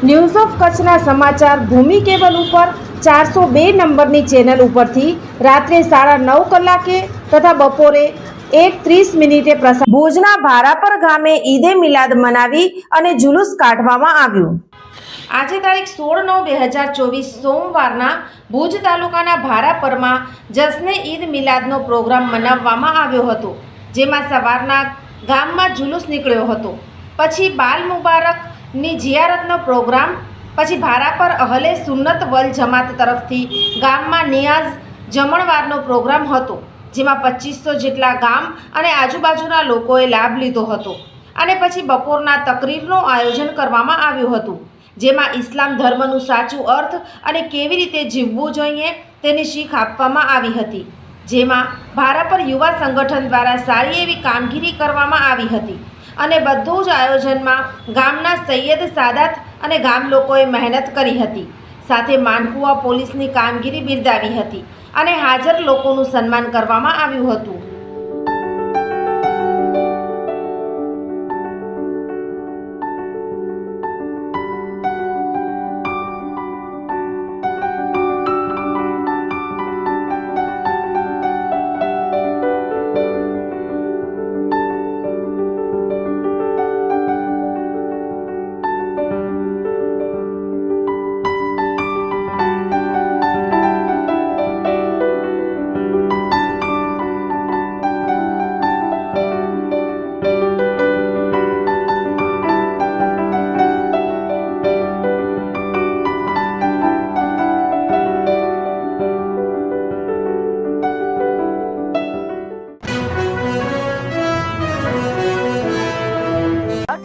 news of કચ્છના સમાચાર ભૂમિ cable ઉપર ચારસો બે નંબરની ચેનલ ઉપરથી રાત્રે સાડા નવ કલાકે તથા બપોરે એક ત્રીસ મિનિટે પ્રસાર ભુજના ભારાપર ગામે ઈદે મિલાદ મનાવી અને જુલુસ કાઢવામાં આવ્યું. આજે તારીખ સોળ નવ બે હજાર ચોવીસ સોમવારના ભુજ તાલુકાના ભારાપરમાં જશ્ને ઈદ મિલાદનો પ્રોગ્રામ મનાવવામાં આવ્યો હતો જેમાં સવારના ગામમાં જુલુસ નીકળ્યો હતો. પછી બાલ મુબારકની જિયારતનો પ્રોગ્રામ. પછી ભારાપર અહલે સુન્નત વલ જમાત તરફથી ગામમાં નિયાઝ જમણવારનો પ્રોગ્રામ હતો, જેમાં પચીસો જેટલા ગામ અને આજુબાજુના લોકોએ લાભ લીધો હતો. અને પછી બપોરના તકરીરનું આયોજન કરવામાં આવ્યું હતું, જેમાં ઇસ્લામ ધર્મનું સાચું અર્થ અને કેવી રીતે જીવવું જોઈએ તેની શીખ આપવામાં આવી હતી. જેમાં ભારાપર યુવા સંગઠન દ્વારા સારી એવી કામગીરી કરવામાં આવી હતી. અને બધું જ આયોજનમાં ગામના સૈયદ સાદાત અને ગામ લોકોએ મહેનત કરી હતી. સાથે માનકુવા પોલીસની કામગીરી બિરદાવી હતી અને હાજર લોકોનું સન્માન કરવામાં આવ્યું હતું.